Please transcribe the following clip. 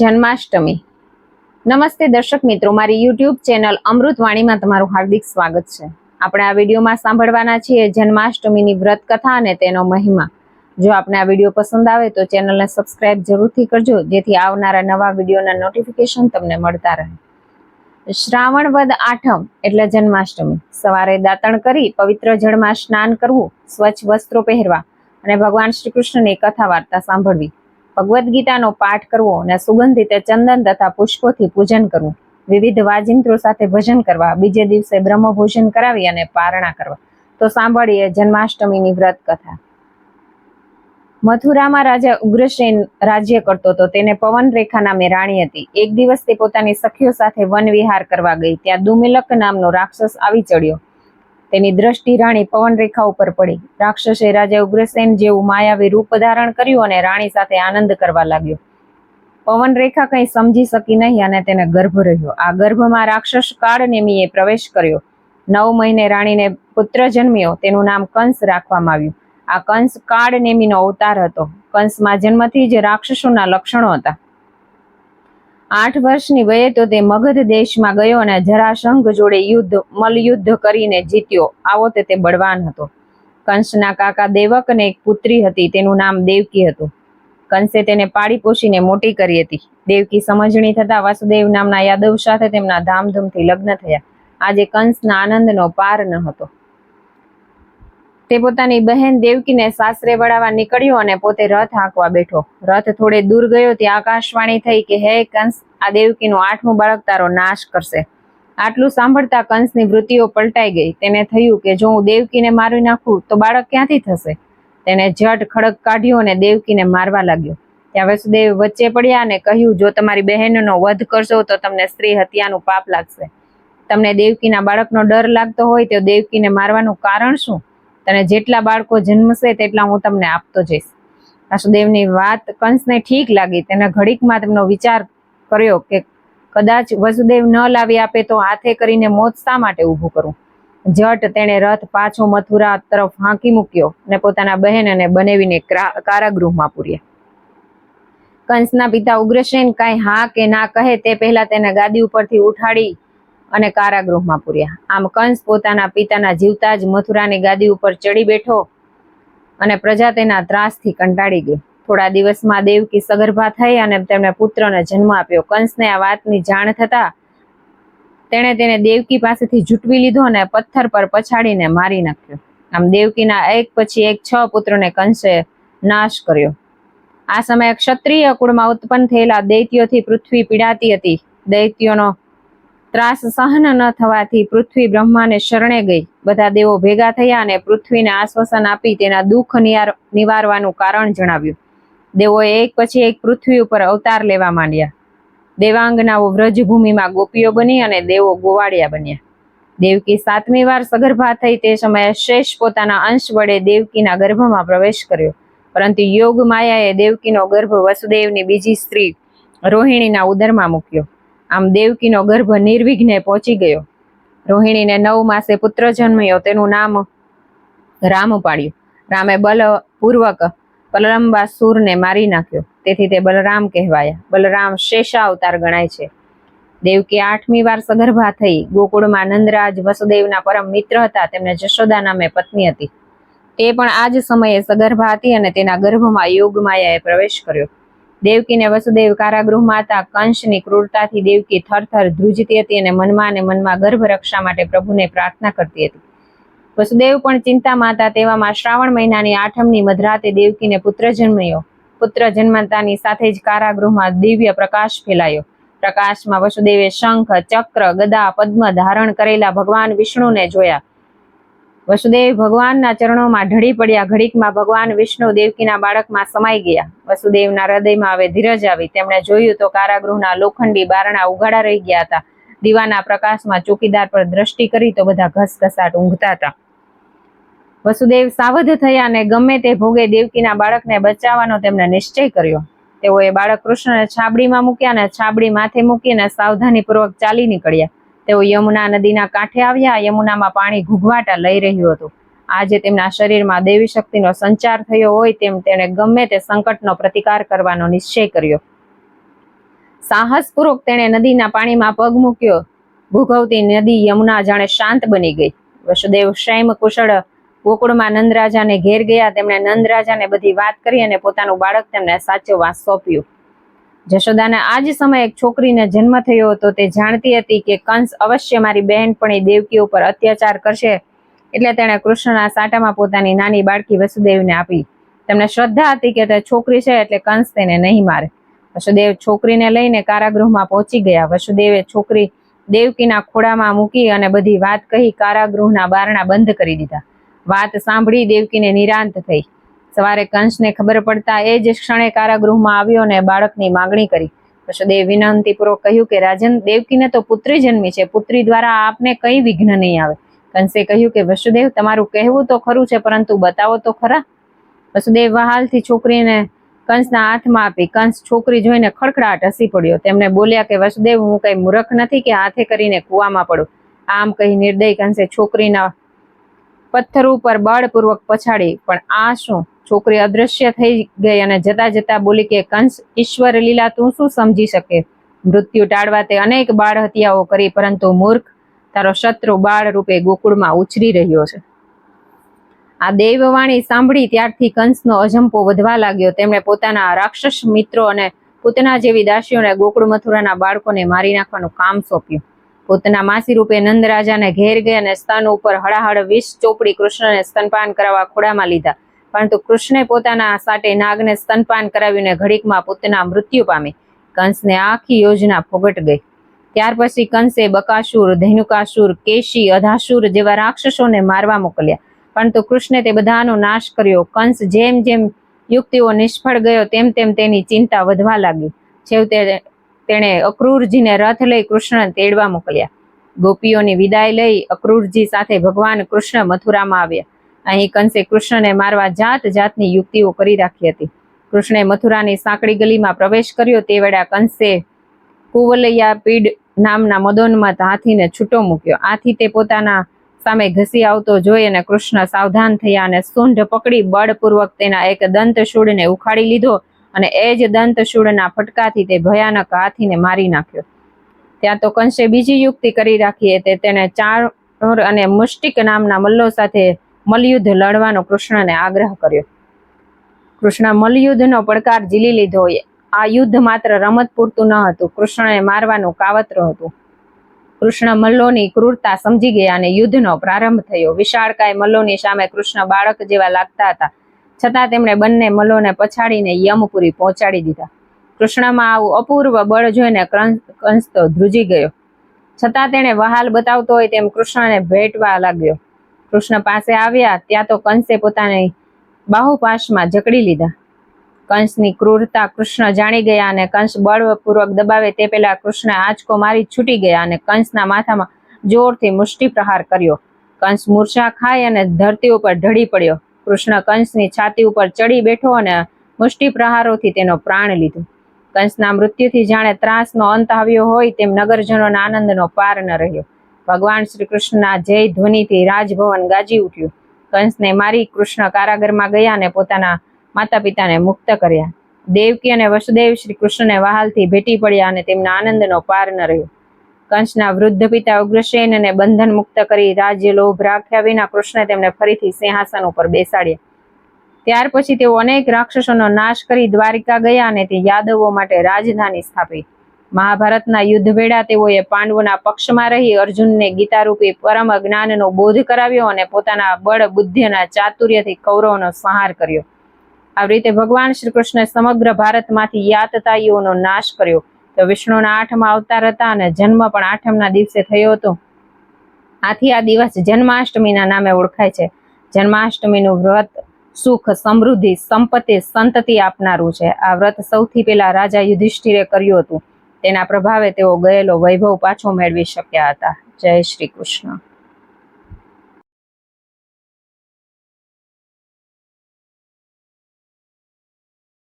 જન્માષ્ટમી. નમસ્તે દર્શક મિત્રો, મારી યુટ્યુબ ચેનલ અમૃતવાણીમાં તમારું હાર્દિક સ્વાગત છે. આપણે આ વિડીયોમાં સાંભળવાના છીએ જન્માષ્ટમીની વ્રત કથા અને તેનો મહિમા. જો આપને આ વીડિયો પસંદ આવે તો ચેનલને સબસ્ક્રાઇબ જરૂરથી કરજો, જેથી આવનારા નવા વિડીયોના નોટિફિકેશન તમને મળતા રહે. શ્રાવણ વદ આઠમ, એટલે જન્માષ્ટમી. સવારે દાંતણ કરી પવિત્ર જળમાં સ્નાન કરવું, સ્વચ્છ વસ્ત્રો પહેરવા અને ભગવાન શ્રી કૃષ્ણની કથા વાર્તા સાંભળવી. ભગવદ્ ગીતાનો પાઠ કરવો અને સુગંધિત ચંદન તથા પુષ્પોથી પૂજન કરવું. વિવિધ વાજિંત્રો સાથે ભજન કરવા, બીજે દિવસે બ્રહ્મભોજન કરાવી અને પારણા કરવા. તો સાંભળીએ જન્માષ્ટમીની વ્રત કથા. મથુરામાં રાજા ઉગ્રસેન રાજ્ય કરતો હતો. તેને પવન રેખા નામે રાણી હતી. એક દિવસ તે પોતાની સખીઓ સાથે વન વિહાર કરવા ગઈ. ત્યાં દુમિલક નામનો રાક્ષસ આવી ચડ્યો. તેની દ્રષ્ટિ રાણી પવન રેખા ઉપર પડી. રાક્ષસે રાજા ઉગ્રસેન જેવું માયાવી રૂપ ધારણ કર્યું અને રાણી સાથે આનંદ કરવા લાગ્યો. પવનરેખા કંઈ સમજી શકી નહીં અને તેને ગર્ભ રહ્યો. આ ગર્ભમાં રાક્ષસ કાળ નેમીએ પ્રવેશ કર્યો. નવ મહિને રાણીને પુત્ર જન્મ્યો. તેનું નામ કંસ રાખવામાં આવ્યું. આ કંસ કાળ નેમીનો અવતાર હતો. કંસમાં જન્મથી જ રાક્ષસોના લક્ષણો હતા. આઠ વર્ષની વયે તો તે મગધ દેશમાં ગયો અને જરાસંઘ જોડે યુદ્ધ, મલયુદ્ધ કરીને જીત્યો. આવો તે તે બળવાન હતો. કંસના કાકા દેવક અને એક પુત્રી હતી. તેનું નામ દેવકી હતું. કંસે તેને પાળી પોષીને મોટી કરી હતી. દેવકી સમજણી થતા વાસુદેવ નામના યાદવ સાથે તેમના ધામધૂમથી લગ્ન થયા. આજે કંસના આનંદનો પાર ન હતો. તે પોતાની બહેન દેવકીને સાસરે વળાવવા નીકળ્યો અને પોતે રથ હાંકવા બેઠો. રથ થોડે દૂર ગયો ત્યાં આકાશવાણી થઈ કે, હે કંસ, આ દેવકીનું આઠમું બાળક તારો નાશ કરશે. આટલું સાંભળતા કંસની વૃત્તિઓ પલટાઈ ગઈ. તેને થયું કે, જો હું દેવકીને મારી નાખું, તો બાળક ક્યાંથી થશે? તેને જટ ખડક કાઢ્યો અને દેવકીને મારવા લાગ્યો. ત્યાં વસુદેવ વચ્ચે પડ્યા અને કહ્યું, જો તમારી બહેનનો વધ કરશો, તો તમને સ્ત્રી હત્યાનું પાપ લાગશે. તમને દેવકીના બાળકનો ડર લાગતો હોય, તો દેવકીને મારવાનું કારણ શું? તને જેટલા બાળકો જન્મશે તેટલા હું તમને આપતો જઈશ. વાસુદેવની વાત કંસને ઠીક લાગી. તેને ઘડીકમાં તેમનો વિચાર કર્યો કે કદાચ વસુદેવ ન લાવી આપે તો હાથે કરીને મોત શા માટે ઊભું કરું? જટ તેણે રથ પાછો મથુરા તરફ હાંકી મૂક્યો અને પોતાના બહેન અને બનેવીને કારાગૃહમાં પૂર્યા. કંસના પિતા ઉગ્રસેન કાંઈ હા કે ના કહે તે પહેલા તેને ગાદી ઉપરથી ઉઠાડી અને કારાગૃહમાં પૂર્યા. આમ કંસ પોતાના પિતાના જીવતા જ મથુરાની ગાદી ઉપર ચડી બેઠો અને પ્રજા તેના ત્રાસથી કંટાળી ગઈ થોડા દિવસમાં દેવકી સગર્ભા થઈ અને તેમણે પુત્રને જન્મ આપ્યો. કંસને આ વાતની જાણ થતા તેણે તેને દેવકી પાસેથી જૂટવી લીધો અને પથ્થર પર પછાડીને મારી નાખ્યો. આમ દેવકીના એક પછી એક છ પુત્રોને કંસે નાશ કર્યો. આ સમયે ક્ષત્રિય કુળમાં ઉત્પન્ન થયેલા દૈત્યોથી પૃથ્વી પીડાતી હતી. દૈત્યોનો ત્રાસ સહન ન થવાથી પૃથ્વી બ્રહ્માને શરણે ગઈ. બધા દેવો ભેગા થયા અને પૃથ્વીને આશ્વાસન આપી તેના દુઃખ નિવારવાનું કારણ જણાવ્યું. દેવોએ એક પછી એક પૃથ્વી ઉપર અવતાર લેવા માંડ્યા. દેવાંગનાઓ વ્રજભૂમિમાં ગોપીઓ બની અને દેવો ગોવાળિયા બન્યા. દેવકી સાતમી વાર સગર્ભા થઈ તે સમયે શેષ પોતાના અંશ વડે દેવકીના ગર્ભમાં પ્રવેશ કર્યો. પરંતુ યોગ માયાએ દેવકીનો ગર્ભ વસુદેવની બીજી સ્ત્રી રોહિણીના ઉદરમાં મૂક્યો. આમ દેવકીનો ગર્ભ નિર્વિઘ્ને પહોંચી ગયો. રોહિણીને નવ માસે પુત્ર જન્મ્યો. તેનું નામ રામ પાડ્યું રામે બલપૂર્વક બલરામબાસુરને મારી નાખ્યો. તેથી તે બલરામ કહેવાયા. બલરામ શેષા અવતાર ગણાય છે. દેવકી આઠમી વાર સગર્ભા થઈ. ગોકુળમાં નંદરાજ વસુદેવના પરમ મિત્ર હતા. તેમને જશોદા નામે પત્ની હતી. તે પણ આ જ સમયે સગર્ભા હતી અને તેના ગર્ભમાં યોગ માયાએ પ્રવેશ કર્યો. દેવકીને વસુદેવ કારાગૃહમાં હતા. કંસની ક્રૂરતાથી દેવકી થરથર ધ્રુજતી હતી અને મનમાં અને મનમાં ગર્ભ રક્ષા માટે પ્રભુને પ્રાર્થના કરતી હતી. વસુદેવ પણ ચિંતામાં હતા તેવામાં શ્રાવણ મહિનાની આઠમની મધરાતે દેવકીને પુત્ર જન્મ્યો. પુત્ર જન્મતાની સાથે જ કારાગૃહમાં દિવ્ય પ્રકાશ ફેલાયો. પ્રકાશમાં વસુદેવે શંખ, ચક્ર, ગદા, પદ્મ ધારણ કરેલા ભગવાન વિષ્ણુને જોયા. વસુદેવ ભગવાનના ચરણોમાં ઢળી પડ્યા. ઘડીકમાં ભગવાન વિષ્ણુ દેવકીના બાળકમાં સમાઈ ગયા. વસુદેવના હૃદયમાં હવે ધીરજ આવી. તેમણે જોયું તો કારાગૃહના લોખંડી બારણા ઉઘાડા રહી ગયા હતા. દીવાના પ્રકાશમાં ચોકીદાર પર દ્રષ્ટિ કરી તો બધા ઘસઘસાટ ઊંઘતા હતા. વસુદેવ સાવધ થયા અને ગમે તે ભોગે દેવકીના બાળકને બચાવવાનો તેમણે નિશ્ચય કર્યો. તેઓએ બાળક કૃષ્ણને છાબડીમાં મૂક્યા અને છાબડી માથે મૂકીને સાવધાનીપૂર્વક ચાલી નીકળ્યા. તેઓ યમુના નદીના કાંઠે આવ્યા યમુનામાં પાણી ઘૂઘવાટા લઈ રહ્યું હતું. આજે તેમના શરીરમાં દેવી શક્તિનો સંચાર થયો હોય તેમ તેણે ગમે તે સંકટનો પ્રતિકાર કરવાનો નિશ્ચય કર્યો. સાહસપૂર્વક તેણે નદીના પાણીમાં પગ મૂક્યો. ભૂગવતી નદી યમુના જાણે શાંત બની ગઈ. વસુદેવ શૈમ કુશળ ગોકુળમાં નંદરાજાને ઘેર ગયા. તેમણે નંદરાજાને બધી વાત કરી અને પોતાનું બાળક તેમને સાચવવા સોંપ્યું. જશોદાને આ જ સમયે એક છોકરીને જન્મ થયો હતો. તે જાણતી હતી કે કંસ અવશ્ય મારી બહેનપણી દેવકી ઉપર અત્યાચાર કરશે એટલે તેણે કૃષ્ણના સાટામાં પોતાની નાની બાળકી વસુદેવને આપી. તેમને શ્રદ્ધા હતી કે તે છોકરી છે એટલે કંસ તેને નહીં મારે. વસુદેવ છોકરીને લઈને કારાગૃહમાં પહોંચી ગયા. વસુદેવે છોકરી દેવકીના ખોળામાં મૂકી અને બધી વાત કહી કારાગૃહના બારણા બંધ કરી દીધા. વાત સાંભળી દેવકીને નિરાંત થઈ. સવારે કંસને ખબર પડતા એ જ ક્ષણે કારાગૃહમાં આવ્યો અને બાળકની માગણી કરી. વસુદેવ વિનંતીપૂર્વક કહ્યું કે, રાજન, દેવકીને તો પુત્રી જન્મી છે. પુત્રી દ્વારા આપને કઈ વિઘ્ન નહીં આવે. કંસે કહ્યું કે, વસુદેવ, તમારું કહેવું તો ખરું છે, પરંતુ બતાવો તો ખરા. વસુદેવ વહાલથી છોકરીને કંસના હાથમાં આપી. કંસ છોકરી જોઈને ખડખડાટ હસી પડ્યો. તેમણે બોલ્યા કે, વસુદેવ, હું કઈ મૂર્ખ નથી કે હાથે કરીને કૂવામાં પડું. આમ કહી નિર્દય કંસે છોકરીના પથ્થર ઉપર બળપૂર્વક પછાડી. પણ આ શું? છોકરી અદૃશ્ય થઈ ગઈ અને જતા જતા બોલી કે, કંસ, ઈશ્વર લીલા, તું શું સમજી શકે? મૃત્યુ ટાળવા તે અનેક બાળ હત્યાઓ કરી, પરંતુ મૂર્ખ, તારો શત્રુ બાળ રૂપે ગોકુળમાં ઉછરી રહ્યો છે. આ દેવવાણી સાંભળી ત્યારથી કંસનો અજંપો વધવા લાગ્યો. તેમણે પોતાના રાક્ષસ મિત્રો અને પૂતના જેવી દાસીઓને ગોકુળ મથુરાના બાળકોને મારી નાખવાનું કામ સોંપ્યું. પોતાના માસી રૂપે નંદરાજાને ઘેર ગઈ અને સ્તન ઉપર હળાહળ વિષ ચોપડી કૃષ્ણને સ્તનપાન કરાવવા ખોડામાં લીધા. પરંતુ કૃષ્ણે પોતાના સાટે નાગને સ્તનપાન કરાવીને ઘડીકમાં પોતાના મૃત્યુ પામી. કંસને આખી યોજના ફોગટ ગઈ. ત્યાર પછી કંસે બકાસુર, ધૈનુકાસુર, કેશી, અધાસુર જેવા રાક્ષસોને મારવા મોકલ્યા. પરંતુ કૃષ્ણે તે બધાનો નાશ કર્યો. કંસ જેમ જેમ યુક્તિઓ નિષ્ફળ ગયો, તેમ તેમ તેની ચિંતા વધવા લાગી. છેવટે તેણે અક્રૂરજીને રથ લઈ કૃષ્ણ તેડવા મોકલ્યા. ગોપીઓની વિદાય લઈ અક્રૂરજી સાથે ભગવાન કૃષ્ણ મથુરામાં આવ્યા. અહીં કંસે કૃષ્ણને મારવા જાત જાતની યુક્તિઓ કરી રાખી હતી. કૃષ્ણે મથુરાની સાંકડી ગલીમાં પ્રવેશ કર્યો તે વેળા કંસે કુવલૈયા પીડ નામના મદોન્મત હાથીને છૂટો મૂક્યો. આથી તે પોતાના સામે ઘસી આવતો જોઈ અને કૃષ્ણ સાવધાન થયા અને સૂંઢ પકડી બળપૂર્વક તેના એક દંતશૂળને ઉખાડી લીધો અને એ જ દંતશૂળના ફટકાથી તે ભયાનક હાથીને મારી નાખ્યો. ત્યાં તો કંસે બીજી યુક્તિ કરી રાખી તે તેને ચાર અને મુષ્ટિક નામના મલ્લો સાથે મલયુદ્ધ લડવાનો કૃષ્ણને આગ્રહ કર્યો. કૃષ્ણ મલયુદ્ધનો પડકાર ઝીલી લીધો. આ યુદ્ધ માત્ર રમત પૂરતું ન હતું, કૃષ્ણને મારવાનું કાવત્ર હતું. કૃષ્ણ મલ્લોની ક્રૂરતા સમજી ગયા અને યુદ્ધનો પ્રારંભ થયો. વિશાળકાય મલ્લોની સામે કૃષ્ણ બાળક જેવા લાગતા હતા. છતાં તેમણે બંને મલોને પછાડીને યમપુરી પહોંચાડી દીધા. કૃષ્ણમાં આવું અપૂર્વ બળ જોઈને કંસ તો ધ્રુજી ગયો. છતાં તેણે વહાલ બતાવતો હોય તેમ કૃષ્ણને ભેટવા લાગ્યો. કૃષ્ણ પાસે આવ્યા ત્યાં તો કંસે પોતાની બાહુપાશમાં જકડી લીધા. કંસની ક્રૂરતા કૃષ્ણ જાણી ગયા અને કંસ બળપૂર્વક દબાવે તે પહેલા કૃષ્ણ આંચકો મારી છૂટી ગયા અને કંસના માથામાં જોરથી મુષ્ટિ પ્રહાર કર્યો. કંસ મૂર્છા ખાઈ અને ધરતી ઉપર ઢળી પડ્યો. કૃષ્ણ કંસની છાતી ઉપર ચડી બેઠો અને મુષ્ટિ પ્રહારોથી તેનો પ્રાણ લીધો. કંસના મૃત્યુથી જાણે ત્રાસનો અંત આવ્યો હોય તેમ નગરજનોના આનંદનો પાર ન રહ્યો. ભગવાન શ્રી કૃષ્ણના જય ધ્વનિથી રાજભવન ગાજી ઉઠ્યું. કંસને મારી કૃષ્ણ કારાગરમાં ગયા અને પોતાના માતા પિતાને મુક્ત કર્યા. દેવકી અને વસુદેવ શ્રી કૃષ્ણને વહાલથી ભેટી પડ્યા અને તેમના આનંદનો પાર ન રહ્યો. કંસના વૃદ્ધ પિતા ઉગ્રસેનને બંધન મુક્ત કરી રાજ્ય લોભ રાખ્યા વિના કૃષ્ણે તેમને ફરીથી સિંહાસન ઉપર બેસાડ્યા. ત્યાર પછી તેઓ અનેક રાક્ષસોનો નાશ કરી દ્વારિકા ગયા અને તે યાદવો માટે રાજધાની સ્થાપી. મહાભારતના યુદ્ધ વેળા તેઓએ પાંડવોના પક્ષમાં રહી અર્જુનને ગીતારૂપી પરમ જ્ઞાનનો બોધ કરાવ્યો અને પોતાના બળ, બુદ્ધિના ચાતુર્યથી કૌરવનો સંહાર કર્યો. આવી રીતે ભગવાન શ્રી કૃષ્ણે સમગ્ર ભારતમાંથી યાતતાઈઓનો નાશ કર્યો. તો વિષ્ણુના આઠમા અવતાર હતા અને જન્મ પણ આઠમના દિવસે થયો હતો. આથી આ દિવસ જન્માષ્ટમીના નામે ઓળખાય છે. જન્માષ્ટમીનું વ્રત સુખ, સમૃદ્ધિ, સંપત્તિ, સંતતિ આપનારું છે. આ વ્રત સૌથી પહેલા રાજા યુધિષ્ઠિરે કર્યું હતું. તેના પ્રભાવે તેઓ ગયેલો વૈભવ પાછો મેળવી શક્યા હતા. જય શ્રી કૃષ્ણ.